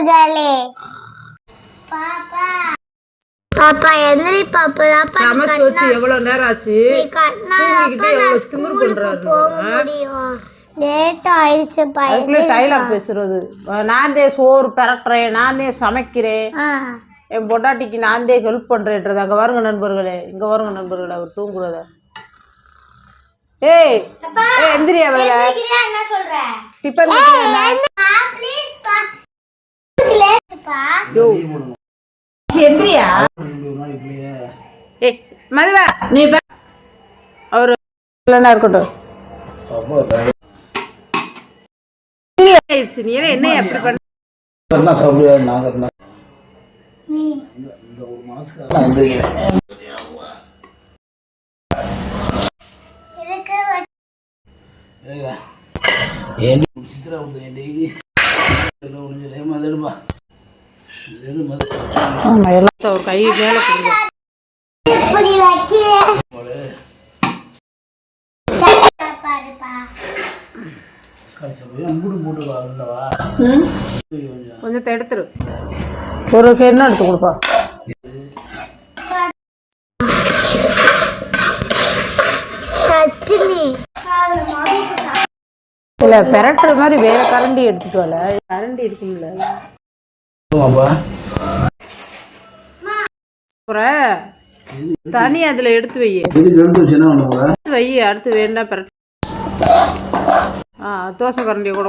நண்பர்களே பாப்பா பாப்பா எந்திரி பாப்பா தாப்பா நீ சமைச்சு வச்சு எவ்வளவு நேரம் ஆச்சு? தூங்கிக்கிட்டே எவ்வளவு திமிரு பண்றாரு போக ஆ? முடியும். லேட் ஆயிடுச்சுப்பா அதுக்குள்ளே டைலாக் பேசுறது. நான் சோறு பரட்டுறேன் நான் தே சமைக்கிறேன். என் பொண்டாட்டிக்கு நான் ஹெல்ப் பண்றேன்றது. அங்க வருங்க நண்பர்களே. இங்க வருங்க நண்பர்களே. அவர் தூங்குறத ஏய் ஏய் எந்திரியா வேலை? டிஃபன் எந்திரியா? ஏய் மதுவா நீ அவரு இருக்கட்டும். என்ன என்ன எப்படி பண்ண? சித்திரா வந்து டெய்லி எல்லாம் ஒன்று லேமா எடுப்பா. ஒரு கை மேல கொடுங்க. கொஞ்சம் எடுத்துரு ஒரு என்ன எடுத்து கொடுப்பா? இல்ல பெரட்டுற மாதிரி வேற கரண்டி எடுத்துட்டு வரல கரண்டி இருக்கும்ல. தனி அதுல எடுத்து வை எடுத்து போற? வை அடுத்து வேணா பெரட்டு ஆ தோசை கரண்டியை கூட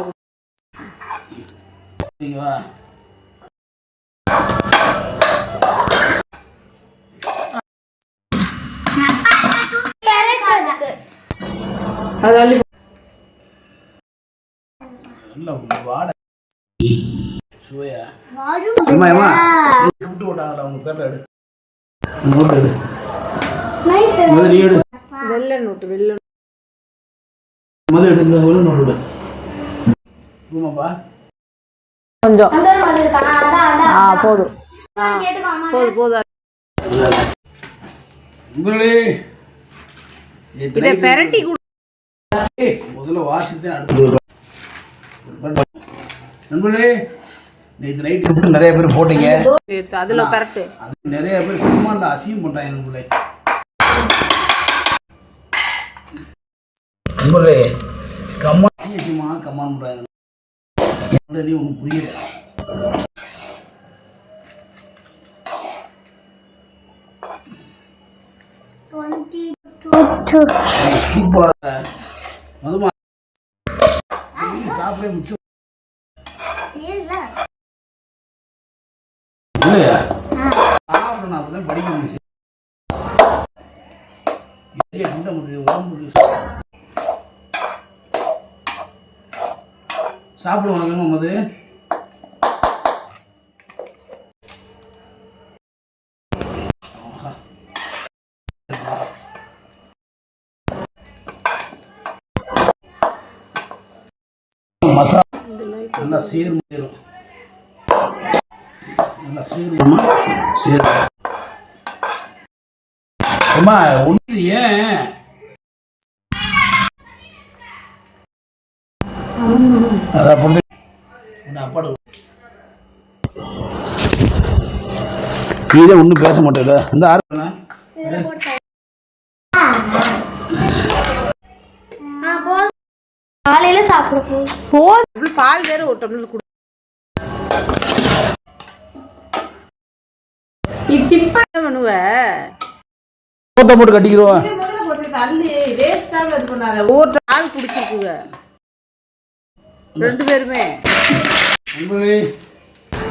அது வாட அம்மா அம்மா. கூப்பிட்டு போட்டாங்களா எடு நோட்டு எடு முதல் நீ எடு வெள்ளை நோட்டு வெள்ளை முதல் எடு இந்த நோட்டு எடு ஆமாப்பா கொஞ்சம் ஆ போதும் போதும் போதும் இதை பெரட்டி முதல்ல வாசிட்டு அடுத்து. நண்பர்களே நேற்று நைட்டு நிறைய பேர் போட்டீங்க. அதுல பெரட்டு அது நிறைய பேர் கமாண்ட்ல அசியம் பண்றாங்க நண்பர்களே நண்பர்களே கமாண்ட் அசியமா கமாண்ட் பண்றாங்க. என்னோட நீ ஒன்றும் புரியல. மதுமா சாப்பிடவே மிச்சம். சாப்பிடணும் படிக்க உடம்பு சாப்பிடுவோம் வேணும் மசாலா. நல்லா சீர் நல்லா சேருமா சேரும் அம்மா ஒன்று ஏன்? அதான் பொண்ணு அப்பாடு நீதே ஒன்றும் பேச மாட்டேல இந்த ஆறு காலையில சாப்பிட. போதும் பால் வேற ஒரு டம்ளர் பண்ணுவ? போட்டு கட்டிக்கிறோம். ஒவ்வொரு ஆள் குடிச்சிருக்குங்க ரெண்டு பேருமே.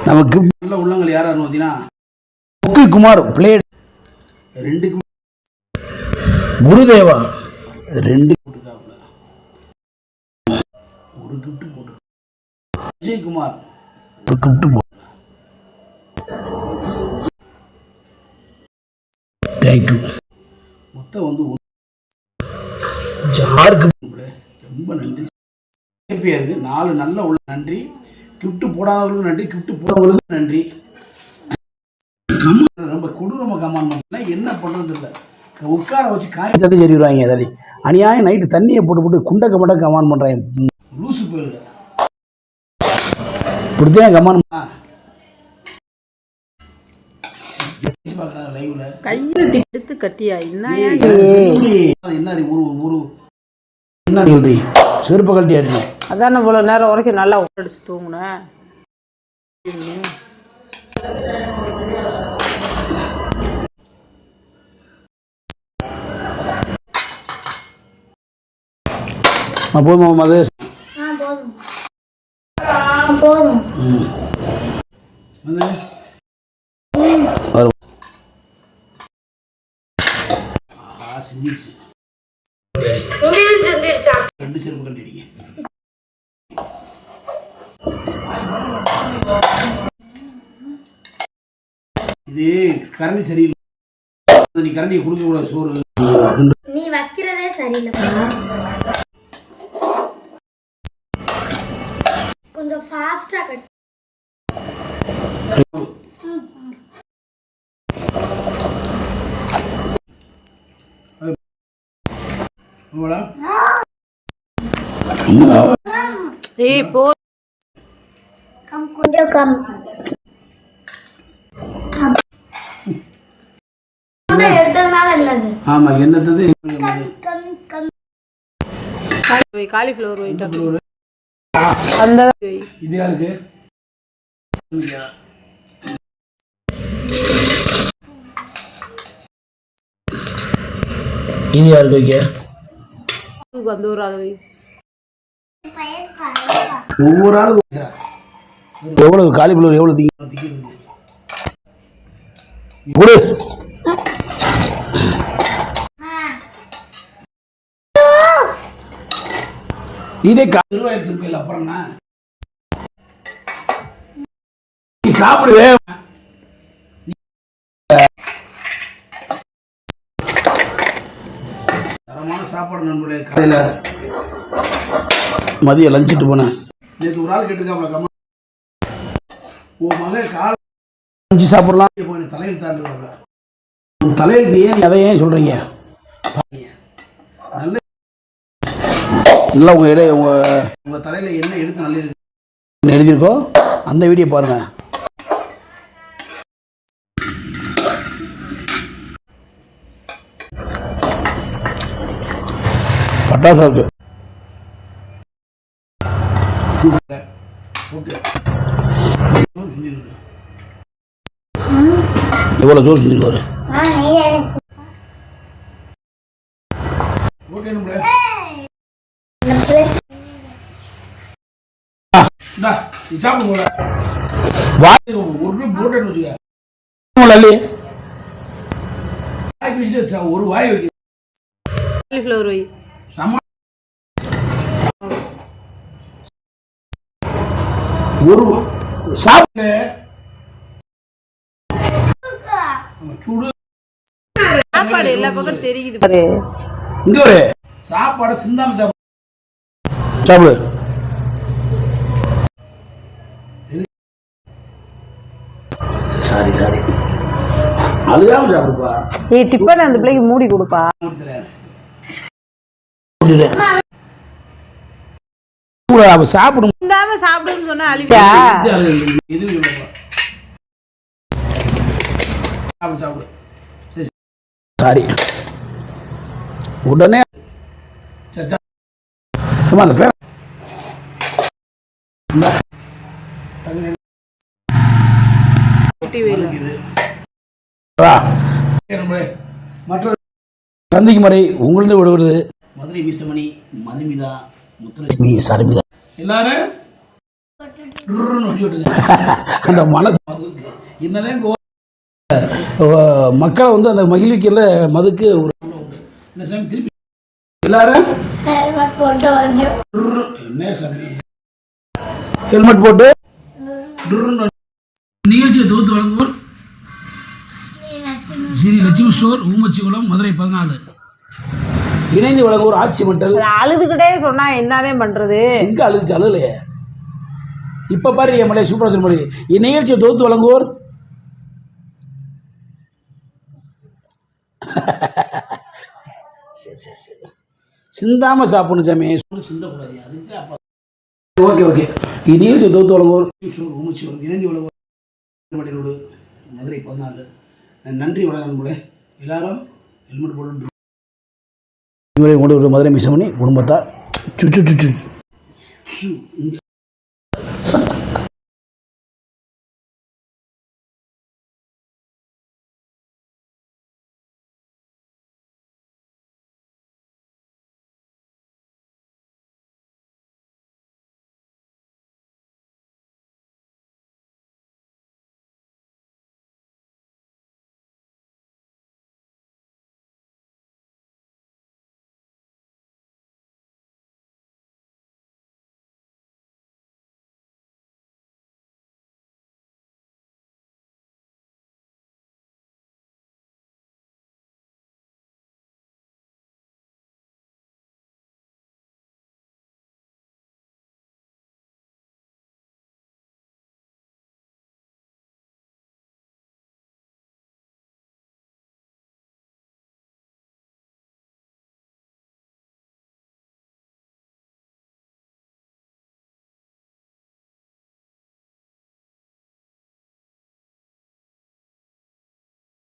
நமக்கு நல்ல உள்ளங்கள் யார் யாருன்னு பார்த்தீங்கன்னா முக்கி குமார் பிளேட் ரெண்டு குருதேவா. ரெண்டு போட்டுருக்காப்புல ஒரு கிஃப்ட் போட்டு விஜயகுமார் ஒரு கிஃப்ட் தேங்க்யூ மொத்தம் வந்து. யாருக்கு ரொம்ப நன்றி. ஹாப்பியாக இருக்குது நாலு நல்ல உள்ள நன்றி. கிஃப்ட் போடாதவர்களுக்கும் நன்றி கிஃப்ட் போடவங்களுக்கும் நன்றி. ரொம்ப கொடூரமா கமான் பண்ணலாம் என்ன பண்ணுறது இல்லை உட்கார வச்சு காய் சத்து சொல்லிடுவாங்க அதாலி அநியாயம் நைட்டு தண்ணியை போட்டு போட்டு குண்டக்க மட்டும் கமான் பண்ணுறாங்க லூசு போயிடுங்க இப்படித்தான் கமான் லைவ்ல கையில் எடுத்து கட்டியா? என்ன என்ன ஒரு ஒரு என்ன சொல்றீ செருப்பு கழட்டி அடிச்சு அதான் இவ்வளோ நேரம் வரைக்கும் நல்லா அடிச்சு தூங்குனேன் போதுமா மது ஆ போதும். ஆ போதும். ரெண்டு செருப்பு கழட்டிடுங்க இது கரண்டி சரியில்லை நீ கரண்டியை கொடுக்க கூடாது சோறு நீ வைக்கிறதே சரியில்லைப்பா கொஞ்சம் ஃபாஸ்டா கட் மேடம் ஏய் போ கம் கொஞ்சம் கம் காலிஃப்ளவர் வை டக்கு. அந்த. இது யாருக்கு? இது யாருக்கு அந்த ஒரு அதை ஒவ்வொரு ஆளும் எவ்வளவு காலிஃப்ளவர் எவ்வளவு திங்க திக்கிறது இதே கருவாயில் திருப்பியில் அப்புறம்னா நீ சாப்பிடுவே தரமான சாப்பாடு நம்மளுடைய கடையில் மதியம் லஞ்சிட்டு போனேன். நேற்று ஒரு ஆள் கேட்டிருக்காப்ல கம்ம உன் மகன் காலை லஞ்சு சாப்பிடலாம். தலையில் தாண்டுவாப்ல உன் தலையில் ஏன் அதை ஏன் சொல்கிறீங்க நல்ல நல்லா உங்கள் இடைய உங்கள் உங்கள் தலையில் என்ன எழுத்து நல்ல இருக்கு? எழுதியிருக்கோ அந்த வீடியோ பாருங்கள் பட்டாசா இருக்கு. எவ்வளோ ஜோர் செஞ்சிருக்காரு. ஒரு வாய் வைக்க. ஒரு சாப்பிட்டு சூடு. சாப்பாடு எல்லா பக்கம் தெரியுது பாரு. இங்க ஒரு. சாப்பாடு சிந்தாம சாப்பிடு. சாப்பிடு. Sorry sorry. அழுகாம சாப்பிடுப்பா. ஏய் டிப்பன் அந்த பிள்ளைக்கு மூடி கொடுப்பா. அவ சாப்பிடும். இந்தாம சாப்பிடுன்னு சொன்னா அழிவியா சாப்பிடு சாப்பிடு சரி. உடனே சும்மா அந்த பேர் இது மற்றொரு சந்திக்கும் வரை உங்களிருந்து விடுவது மதுரை மீசமணி மதுமிதா முத்துலட்சுமி. சரமிதா. எல்லாரும். அந்த மனசு என்னதான் மக்களை வந்து அந்த மகிழ்விக்கல மதுக்கு ஒரு இந்த சாமி திருப்பி எல்லாரும் ஹெல்மெட் போட்டு. என்ன சாமி ஹெல்மெட் நிகழ்ச்சியை தொகுத்து வழங்குவோர் ஸ்ரீ லட்சுமி ஸ்டோர் ஊமச்சிக்குளம் மதுரை பதினாலு இணைந்து வழங்குவோர் ஆட்சி மண்டல் அழுதுகிட்டே சொன்னா என்னதான் பண்றது? எங்க அழுதுச்சு? அழுகலையே. இப்ப பாரு என் மலை சூப்பரா மலை இந்நிகழ்ச்சியை தொகுத்து வழங்குவோர்? சரி சரி சரி. சிந்தாம சாப்பிடணும் சாமி. சிந்தக்கூடாது. அதுக்கு அப்பா ஓகே ஓகே. இந்நிகழ்ச்சியை தொகுத்து வழங்குவோர்? ஊமச்சிக்குளம் இணைந்து வழங்குவோர் மதுரை பதினாலு. நன்றி வணக்கம் நண்பர்களே. எல்லாரும் ஹெல்மெட் போட்டு இவரை கொண்டு ஒரு மதுரை மிஸ் பண்ணி குடும்பத்தார். சு சு சு சு சு.